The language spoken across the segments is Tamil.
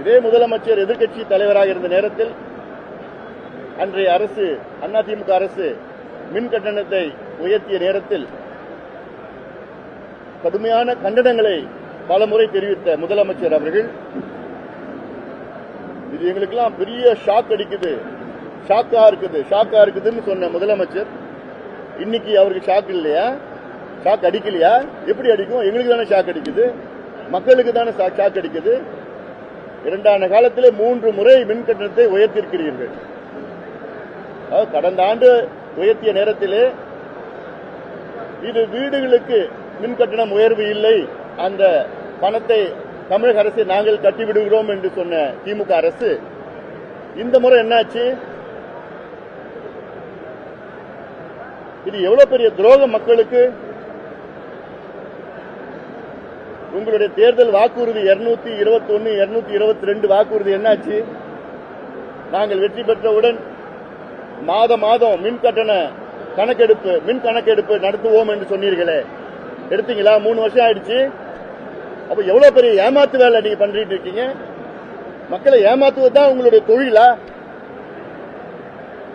இதே முதலமைச்சர் எதிர்க்கட்சி தலைவராக இருந்த நேரத்தில் அன்றைய அரசு அதிமுக அரசு மின் கட்டணத்தை உயர்த்திய நேரத்தில் கடுமையான கண்டனங்களை பலமுறை தெரிவித்த முதலமைச்சர் அவர்கள் இது எங்களுக்கெல்லாம் பெரிய ஷாக் அடிக்குது. ஷாக்கா இருக்குது. ஷாக்கா இருக்குதுன்னு சொன்ன முதலமைச்சர் இன்னைக்கு அவருக்கு ஷாக் இல்லையா? ஷாக் அடிக்கலையா? எப்படி அடிக்கும்? எங்களுக்கு தானே ஷாக் அடிக்குது. மக்களுக்கு தானே ஷா- ஷாக் அடிக்குது? இரண்டாண்டு காலத்திலே மூன்று முறை மின் கட்டணத்தை உயர்த்தியிருக்கிறீர்கள். கடந்த ஆண்டு உயர்த்திய நேரத்திலே இது வீடுகளுக்கு மின் கட்டணம் உயர்வு இல்லை. அந்த பணத்தை தமிழக அரசை நாங்கள் கட்டிவிடுகிறோம் என்று சொன்ன திமுக அரசு இந்த முறை என்னாச்சு? இது எவ்வளவு பெரிய துரோகம் மக்களுக்கு? உங்களுடைய தேர்தல் வாக்குறுதி இருநூத்தி இருபத்தி ஒன்னு இருநூத்தி இருபத்தி ரெண்டு வாக்குறுதி என்னாச்சு? நாங்கள் வெற்றி பெற்றவுடன் மாத மாதம் மின் கட்டண கணக்கெடுப்பு மின் கணக்கெடுப்பு நடத்துவோம் என்று சொன்னீர்களே. எடுத்தீங்களா? மூணு வருஷம் ஆயிடுச்சு. அப்ப எவ்வளவு பெரிய ஏமாத்து வேலை நீங்க பண்ணிட்டு இருக்கீங்க? மக்களை ஏமாத்துவது தான் உங்களுடைய தொழிலா?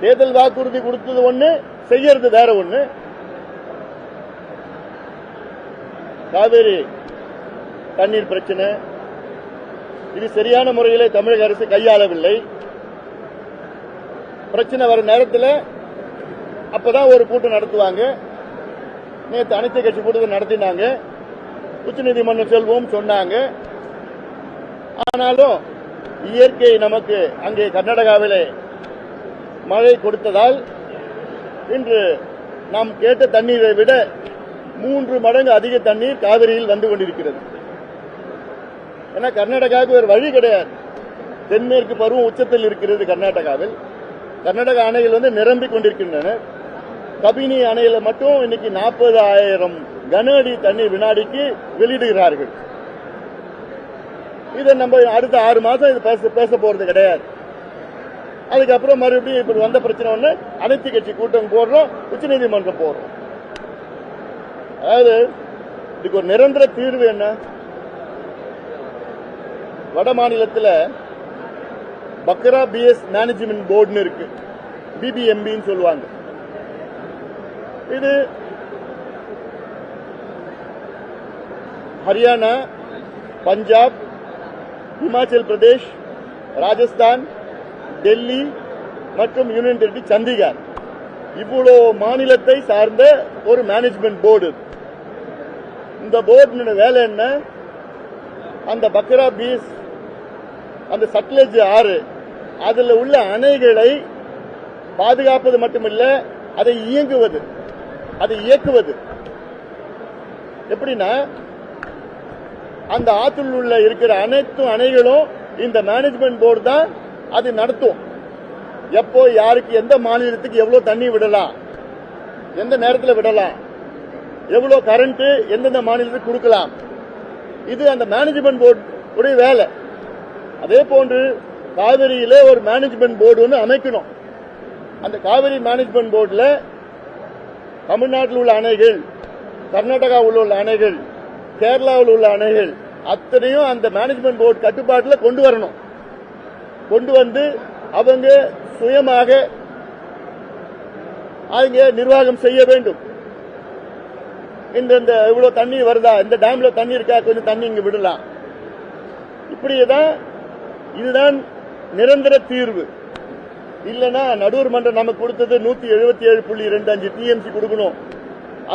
தேர்தல் வாக்குறுதி கொடுத்தது ஒண்ணு செய்யறது வேற ஒண்ணு. காவேரி தண்ணீர் பிரச்சனை. இது சரியான முறையில் தமிழக அரசு கையாளவில்லை. பிரச்சனை வர நேரத்தில் அப்பதான் ஒரு கூட்டம் நடத்துவாங்க. நேற்று அனைத்து கட்சி கூட்டத்தை நடத்தினாங்க. உச்சநீதிமன்றம் செல்வோம் சொன்னாங்க. ஆனாலும் இயற்கை நமக்கு அங்கே கர்நாடகாவிலே மழை கொடுத்ததால் இன்று நாம் கேட்ட தண்ணீரை விட மூன்று மடங்கு அதிக தண்ணீர் காவிரியில் வந்து கொண்டிருக்கிறது. ஏன்னா கர்நாடகாவுக்கு வேறு வழி கிடையாது. தென்மேற்கு பருவம் உச்சத்தில் இருக்கிறது கர்நாடகாவில். கர்நாடக அணைகள் வந்து நிரம்பிக் கொண்டிருக்கின்றன. கபினி அணையில மட்டும் இன்னைக்கு நாற்பது ஆயிரம் கன அடி தண்ணீர் வினாடிக்கு வெளியிடுகிறார்கள். இதை நம்ம அடுத்த ஆறு மாசம் இது பேச பேச போறது கிடையாது. அதுக்கப்புறம் மறுபடியும் இப்படி வந்த பிரச்சனை ஒன்று அனைத்து கட்சி கூட்டம் போடுறோம் உச்சநீதிமன்றம் போடுறோம். அதாவது இதுக்கு ஒரு நிரந்தர தீர்வு என்ன? வட மாநிலத்தில் பக்ரா பிஎஸ் மேனேஜ்மெண்ட் போர்டுன்னு இருக்கு. பிபிஎம்பின்னு சொல்லுவாங்க. இது ஹரியானா பஞ்சாப் இமாச்சல் பிரதேஷ் ராஜஸ்தான் டெல்லி மற்றும் யூனியன் டெரிட்டரி சண்டிகார் இவ்வளோ மாநிலத்தை சார்ந்த ஒரு மேனேஜ்மெண்ட் போர்டு இந்த போர்டினோட வேலை என்ன? அந்த பக்ரா பீஸ் அந்த சட்லஜ் ஆறு. அதில் உள்ள அணைகளை பாதுகாப்பது மட்டுமில்ல அதை இயங்குவது அதை இயக்குவது. எப்படின்னா அந்த ஆற்றில் உள்ள இருக்கிற அனைத்து அணைகளும் இந்த மேனேஜ்மெண்ட் போர்டு தான் அது நடத்தும். எப்போ யாருக்கு எந்த மாநிலத்துக்கு எவ்வளவு தண்ணி விடலாம் எந்த நேரத்தில் விடலாம் எவ்வளவு கரண்ட் எந்தெந்த மாநிலத்துக்கு கொடுக்கலாம். இது அந்த மேனேஜ்மெண்ட் போர்டு உடைய வேலை. அதே போன்று காவிரியில ஒரு மேனேஜ்மெண்ட் போர்டு ஒன்று அமைக்கணும். அந்த காவிரி மேனேஜ்மெண்ட் போர்டில் தமிழ்நாட்டில் உள்ள அணைகள் கர்நாடகாவில் உள்ள அணைகள் கேரளாவில் உள்ள அணைகள் அத்தனையும் அந்த மேனேஜ்மெண்ட் போர்டு கட்டுப்பாட்டில் கொண்டு வரணும். கொண்டு வந்து அவங்க சுயமாக அவங்க நிர்வாகம் செய்ய வேண்டும். இந்த இந்த இவ்வளவு தண்ணி வருதா? இந்த டேம்ல தண்ணி இருக்கா? கொஞ்சம் தண்ணி இங்க விடலாம். இப்படியேதான் இதுதான் நிரந்தர தீர்வு. இல்லனா நடுவர் மன்றம் நமக்கு கொடுத்தது நூத்தி எழுபத்தி ஏழு புள்ளி ரெண்டு அஞ்சு டிஎம்சி கொடுக்கணும்.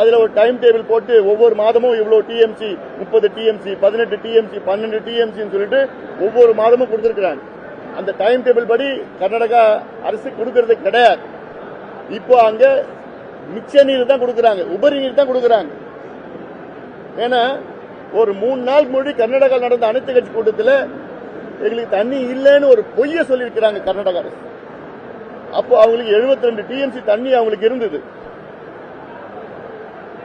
அதுல ஒரு டைம் டேபிள் போட்டு ஒவ்வொரு மாதமும் இவ்வளவு டிஎம்சி முப்பது டிஎம்சி பதினெட்டு டிஎம்சி பன்னெண்டு டிஎம்சின்னு சொல்லிட்டு ஒவ்வொரு மாதமும் கொடுத்திருக்கிறாங்க. அந்த டைம் டேபிள் படி கர்நாடகா அரசு கொடுக்கறது கிடையாது. இப்போ அங்க மிச்ச நீர் தான் கொடுக்கறாங்க. உபரி நீர் தான் கொடுக்கறாங்க. ஏன்னா ஒரு மூணு நாள் முன்னாடி கர்நாடகா நடந்த அனைத்து கட்சி கூட்டத்தில் எங்களுக்கு தண்ணி இல்லைன்னு ஒரு பொய்ய சொல்லியிருக்கிறாங்க கர்நாடக அரசு அப்போ அவங்களுக்கு 72 ரெண்டு டிஎம்சி தண்ணி அவங்களுக்கு இருந்தது.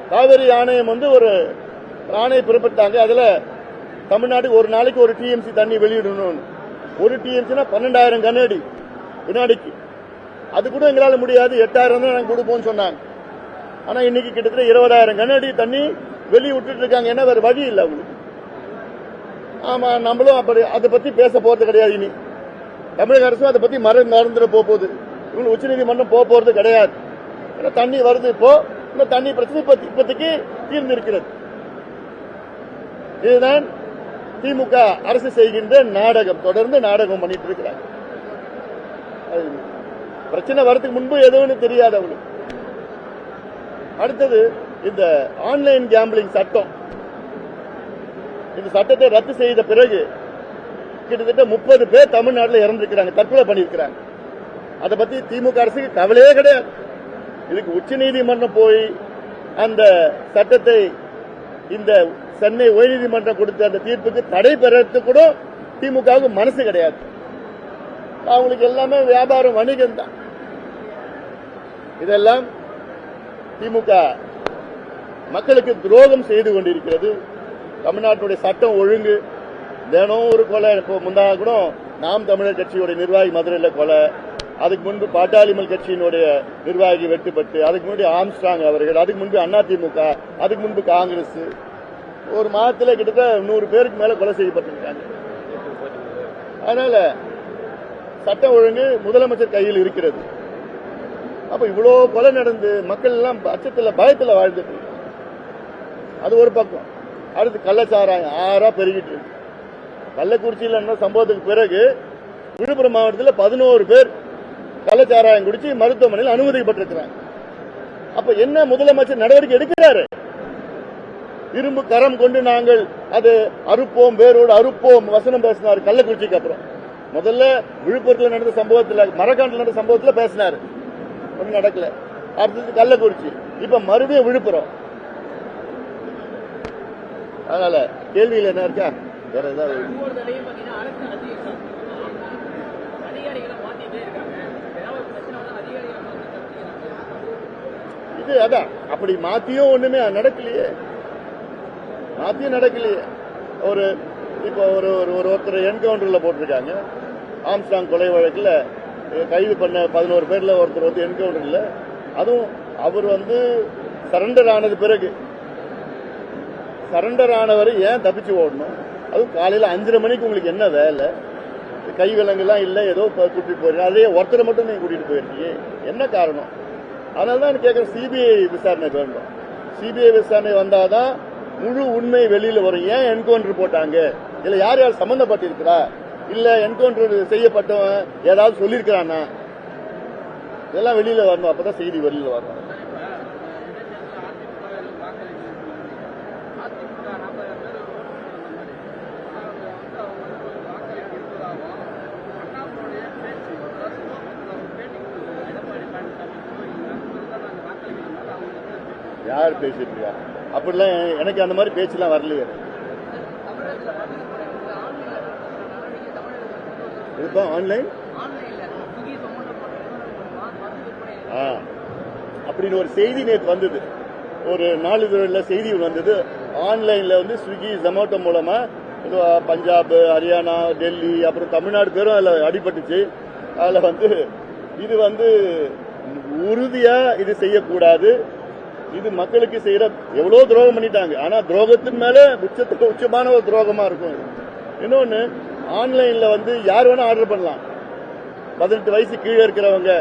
காவிரி ஆணையம் வந்து ஒரு ஆணையை பிறப்பித்தாங்க. அதுல தமிழ்நாட்டுக்கு ஒரு நாளைக்கு ஒரு டிஎம்சி தண்ணி வெளியிடணும் ஒரு டிஎம்சினா பன்னெண்டாயிரம் கன வினாடிக்கு. அது கூட எங்களால் முடியாது. எட்டாயிரம் தான் நாங்க கொடுப்போம்னு சொன்னாங்க. ஆனா இன்னைக்கு கிட்டத்தட்ட இருபதாயிரம் கன தண்ணி வெளியே விட்டுட்டு இருக்காங்க. ஏன்னா வேற வழி இல்லை அவங்களுக்கு. ஆமா நம்மளும் அப்படி அதை பத்தி பேச போறது கிடையாது இனி. தமிழக அரசும் அதை பத்தி மறந்து மறந்துட போக போகுது. இவங்க உச்சநீதிமன்றம் போக போறது கிடையாது. ஏன்னா தண்ணி வருது இப்போ இந்த தண்ணி பிரச்சனை இப்ப இப்போதைக்கு தீர்ந்து இருக்கிறது இதுதான் திமுக அரசு செய்கின்ற நாடகம் தொடர்ந்து நாடகம் பண்ணிட்டு இருக்கிறாங்க. அது பிரச்சனை வரதுக்கு முன்பு எதுவும் தெரியாது அவங்களுக்கு. அடுத்தது இந்த ஆன்லைன் கேம்பிளிங் சட்டம். இந்த சட்டத்தை ரத்து செய்த பிறகு கிட்டத்தட்ட முப்பது பேர் தமிழ்நாட்டில் இறந்திருக்கிறாங்க தற்கொலை பண்ணியிருக்கிறாங்க. அதை பத்தி திமுக அரசுக்கு கவலையே கிடையாது. இதுக்கு உச்சநீதிமன்றம் போய் அந்த சட்டத்தை இந்த சென்னை உயர்நீதிமன்றம் கொடுத்த அந்த தீர்ப்புக்கு தடை பெறது கூட திமுகவுக்கு மனசு கிடையாது. அவங்களுக்கு எல்லாமே வியாபாரம் வணிகம் தான். இதெல்லாம் திமுக மக்களுக்கு துரோகம் செய்து கொண்டிருக்கிறது. தமிழ்நாட்டுடைய சட்டம் ஒழுங்கு தினம் ஒரு கொலை இப்போ முந்தா கூட நாம் தமிழர் கட்சியுடைய நிர்வாகி மதுரையில் கொலை அதுக்கு முன்பு பாட்டாளிமல் கட்சியினுடைய நிர்வாகி வெட்டுப்பட்டு அதுக்கு முன்னாடி ஆம்ஸ்டாங் அவர்கள் அதுக்கு முன்பு அதிமுக அதுக்கு முன்பு காங்கிரஸ். ஒரு மாதத்தில் கிட்டத்தட்ட நூறு பேருக்கு மேல கொலை செய்யப்பட்டிருக்காங்க. அதனால சட்டம் ஒழுங்கு முதலமைச்சர் கையில் இருக்கிறது. அப்ப இவ்வளோ கொலை நடந்து மக்கள் எல்லாம் அச்சத்தில் பயத்தில் வாழ்ந்துட்டு அது ஒரு பக்கம். அடுத்து கள்ளச்சாராயம் ஆறா பெருகிட்டு இருக்கு. கள்ளக்குறிச்சியில் என்ன சம்பவத்துக்கு பிறகு விழுப்புரம் மாவட்டத்தில் பதினோரு பேர் கள்ளச்சாராயம் குடிச்சு மருத்துவமனையில் அனுமதிக்கப்பட்டிருக்கிறாங்க. அப்ப என்ன முதலமைச்சர் நடவடிக்கை எடுக்கிறாரு? இரும்பு கரம் கொண்டு நாங்கள் அது அறுப்போம் வேரோடு அறுப்போம் வசனம் பேசினார் கள்ளக்குறிச்சிக்கு அப்புறம். முதல்ல விழுப்புரத்தில் நடந்த சம்பவத்தில் மரக்காண்டில் நடந்த சம்பவத்தில் பேசினார். ஒன்றும் நடக்கல. அடுத்தது கள்ளக்குறிச்சி. இப்ப மறுபடியும் விழுப்புரம். அதனால கேள்வியில் என்ன இருக்கா? வேற ஏதாவது இது அதான். அப்படி மாத்தியும் ஒண்ணுமே நடக்கலையே. மாத்தியும் நடக்கலையே. ஒரு இப்போ ஒரு ஒரு ஒரு ஒருத்தர் என்கவுண்டர்ல போட்டிருக்காங்க. ஆம்ஸ்டாங் கொலை வழக்கில் கைது பண்ண பதினோரு பேர்ல ஒருத்தர் வந்து என்கவுண்டர்ல அதுவும் அவர் வந்து சரண்டர் ஆனது பிறகு. சரண்டர் ஆனவர் ஏன் தப்பிச்சு ஓடணும்? அதுவும் காலையில் அஞ்சரை மணிக்கு உங்களுக்கு என்ன வேலை? கை விலங்குலாம் இல்லை ஏதோ கூட்டிட்டு போயிருக்கீங்க அதே ஒருத்தரை மட்டும் நீங்கள் கூட்டிட்டு போயிருக்கீங்க. என்ன காரணம்? அதனால தான் கேட்குறேன் சிபிஐ விசாரணை வேண்டும் சிபிஐ விசாரணை வந்தாதான் முழு உண்மை வெளியில் வரும். ஏன் என்கவுண்டர் போட்டாங்க? இதில் யார் யார் சம்மந்தப்பட்டிருக்கிறா இல்லை என்கவுண்டர் செய்யப்பட்டவன் ஏதாவது சொல்லியிருக்கிறானா? இதெல்லாம் வெளியில் வரணும். அப்போ தான் செய்தி வெளியில் வரணும் அதிமுக நாற்பது பேர் வந்து அவங்க வந்து வாக்களிப்பு இருப்பதாகவும் அண்ணாமலையுடைய பேச்சு அதாவது ஒரு பேட்டி கொடுத்தாரு எடப்பாடி பழனிசாமி தான் நாங்கள் வாக்களிக்கிறோம் அவங்க யார் பேசிட்டு இருக்கா அப்படிலாம் எனக்கு அந்த மாதிரி பேச்செல்லாம் வரலையே. இதுப்பா ஆன்லைன் ஆ. அப்படின்னு ஒரு செய்தி நேற்று வந்தது. ஒரு நாளிதழில் செய்தி வந்தது. ஆன்லைனில் வந்து ஸ்விக்கி ஜொமேட்டோ மூலமாக பஞ்சாப் ஹரியானா டெல்லி அப்புறம் தமிழ்நாடு பேரும் அதில் அடிபட்டுச்சு. அதில் வந்து இது வந்து உறுதியாக இது செய்யக்கூடாது. இது மக்களுக்கு செய்யற எவ்வளோ துரோகம் பண்ணிட்டாங்க. ஆனா துரோகத்தின் மேல உச்சத்துக்கு உச்சமான ஒரு துரோகமா இருக்கும். இன்னொன்னு ஆன்லைன்ல வந்து யார் வேணா ஆர்டர் பண்ணலாம். பதினெட்டு வயசு கீழே இருக்கிறவங்க.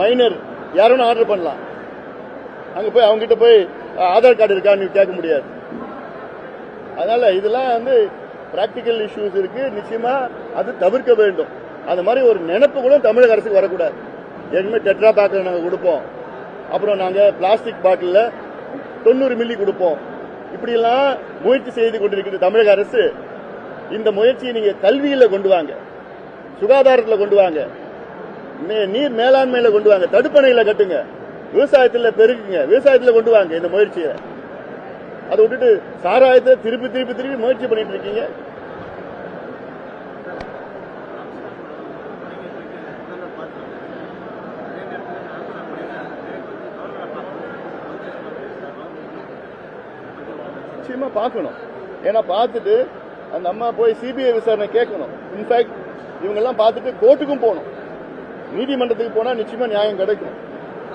மைனர் யார் வேணா ஆர்டர் பண்ணலாம். அங்க போய் அவங்க கிட்ட போய் ஆதார் கார்டு இருக்கான்னு கேட்க முடியாது. அதனால இதெல்லாம் வந்து பிராக்டிக்கல் இஷ்யூஸ் இருக்கு. நிச்சயமா அது தவிர்க்க வேண்டும். அந்த மாதிரி ஒரு நினைப்பு கூட தமிழக அரசுக்கு வரக்கூடாது. ஏற்கனவே டெட்ரா பேக்கில் நாங்கள் கொடுப்போம். அப்புறம் நாங்கள் பிளாஸ்டிக் பாட்டிலில் தொண்ணூறு மில்லி கொடுப்போம். இப்படியெல்லாம் முயற்சி செய்து கொண்டிருக்கிறது தமிழக அரசு இந்த முயற்சியை நீங்க கல்வியில கொண்டு வாங்க சுகாதாரத்தில் கொண்டு வாங்க நீர் மேலாண்மையில கொண்டு வாங்க தடுப்பணையில கட்டுங்க விவசாயத்தில் பெருக்குங்க விவசாயத்தில் கொண்டு வாங்க இந்த முயற்சியை. அதை விட்டுட்டு சாராயத்தை திருப்பி திருப்பி திருப்பி முயற்சி பண்ணிட்டு இருக்கீங்க. நிச்சயமா பார்க்கணும். ஏன்னா பார்த்துட்டு அந்த அம்மா போய் சிபிஐ விசாரணை கேட்கணும். இன்ஃபேக்ட் இவங்க எல்லாம் பார்த்துட்டு கோர்ட்டுக்கும் போகணும். நீதிமன்றத்துக்கு போனா நிச்சயமா நியாயம் கிடைக்கும்.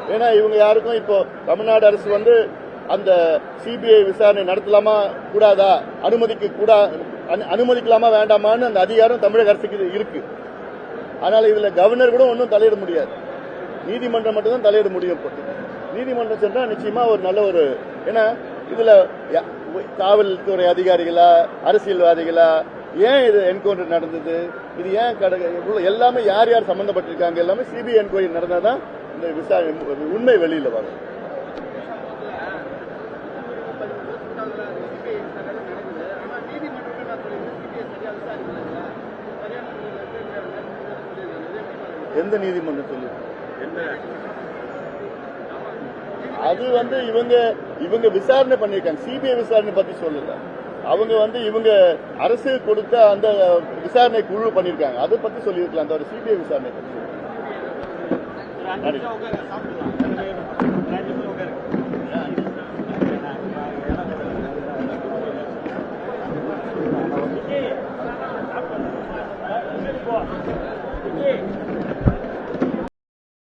ஏன்னா இவங்க யாருக்கும் இப்போ தமிழ்நாடு அரசு வந்து அந்த சிபிஐ விசாரணை நடத்தலாமா கூடாதா அனுமதிக்க கூடா அனு- அனுமதிக்கலாமா வேண்டாமான்னு அந்த அதிகாரம் தமிழக அரசுக்கு இருக்கு. ஆனால் இதுல கவர்னர் கூட ஒன்றும் தலையிட முடியாது. நீதிமன்றம் மட்டும்தான் தலையிட முடியும். நீதிமன்றம் சென்றா நிச்சயமா ஒரு நல்ல ஒரு ஏன்னா இதுல காவல்துறை அதிகாரிகளா அரசியல்வாதிகளா ஏன் இது என்கவுண்டர் நடந்தது? இது ஏன் எல்லாமே யார் யார் சம்பந்தப்பட்டிருக்காங்க? எல்லாமே சிபிஐ என்கொயரி நடந்தாதான் இந்த விசாரணை உண்மை வெளியில வரும். எந்த நீதிமன்றம் சொல்லி அது வந்து இவங்க இவங்க விசாரணை பண்ணிருக்காங்க சிபிஐ விசாரணை பத்தி சொல்லல. அவங்க வந்து இவங்க அரசு கொடுத்த அந்த விசாரணை குழு பண்ணிருக்காங்க அதை பத்தி சொல்லியிருக்கலாம். தவிர சிபிஐ விசாரணை பத்தி.